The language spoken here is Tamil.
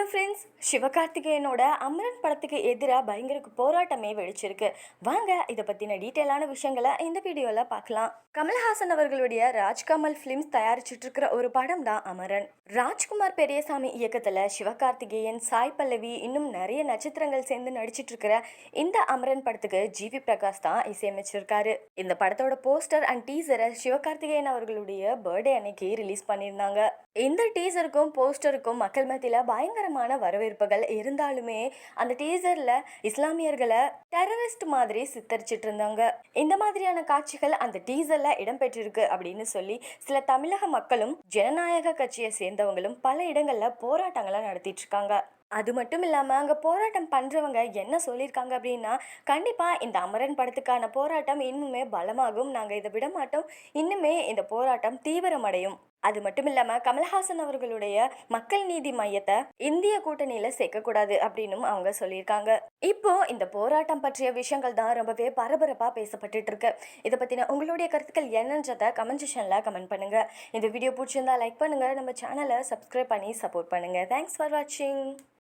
ஹலோ ஃப்ரெண்ட்ஸ் சிவகார்த்திகேயனோட அமரன் படத்துக்கு எதிராக பயங்கர போராட்டமே வெடிச்சிருக்கு. வாங்க இதை பற்றின டீட்டெயிலான விஷயங்களை இந்த வீடியோவில் பார்க்கலாம். கமல்ஹாசன் அவர்களுடைய ராஜ்கமல் ஃபிலிம்ஸ் தயாரிச்சுட்டு இருக்கிற ஒரு படம் தான் அமரன். ராஜ்குமார் பெரியசாமி இயக்கத்தில் சிவகார்த்திகேயன் சாய் பல்லவி இன்னும் நிறைய நட்சத்திரங்கள் சேர்ந்து நடிச்சிட்டு இருக்கிற இந்த அமரன் படத்துக்கு ஜிவி பிரகாஷ் தான் இசையமைச்சிருக்காரு. இந்த படத்தோட போஸ்டர் அண்ட் டீசரை சிவகார்த்திகேயன் அவர்களுடைய பர்த்டே அன்னைக்கு ரிலீஸ் பண்ணியிருந்தாங்க. இந்த டீசருக்கும் போஸ்டருக்கும் மக்கள் மத்தியில் பயங்கர பயங்கரமான வரவேற்புகள் இருந்தாலுமே அந்த டீசரில் இஸ்லாமியர்களை டெரரிஸ்ட் மாதிரி சித்தரிச்சிட்டு இருந்தாங்க. இந்த மாதிரியான காட்சிகள் அந்த டீசரில் இடம்பெற்றிருக்கு அப்படின்னு சொல்லி சில தமிழக மக்களும் ஜனநாயக கட்சியை சேர்ந்தவங்களும் பல இடங்களில் போராட்டங்களை நடத்திட்டு இருக்காங்க. அது மட்டும் இல்லாமல் அங்கே போராட்டம் பண்ணுறவங்க என்ன சொல்லியிருக்காங்க அப்படின்னா கண்டிப்பாக இந்த அமரன் படத்துக்கான போராட்டம் இன்னுமே பலமாகும். நாங்கள் இதை விட மாட்டோம். இன்னுமே இந்த போராட்டம் தீவிரமடையும். அது மட்டும் இல்லாமல் கமல்ஹாசன் அவர்களுடைய மக்கள் நீதி மையத்தை இந்திய கூட்டணியில் சேர்க்கக்கூடாது அப்படின்னும் அவங்க சொல்லியிருக்காங்க. இப்போ இந்த போராட்டம் பற்றிய விஷயங்கள் தான் ரொம்பவே பரபரப்பாக பேசப்பட்டுட்டு இருக்கு. இதை பற்றின உங்களுடைய கருத்துக்கள் என்னன்றதை கமெண்ட் செஷனில் கமெண்ட் பண்ணுங்க. இந்த வீடியோ பிடிச்சிருந்தா லைக் பண்ணுங்க. நம்ம சேனலை சப்ஸ்கிரைப் பண்ணி சப்போர்ட் பண்ணுங்க. தேங்க்ஸ் ஃபார் வாட்சிங்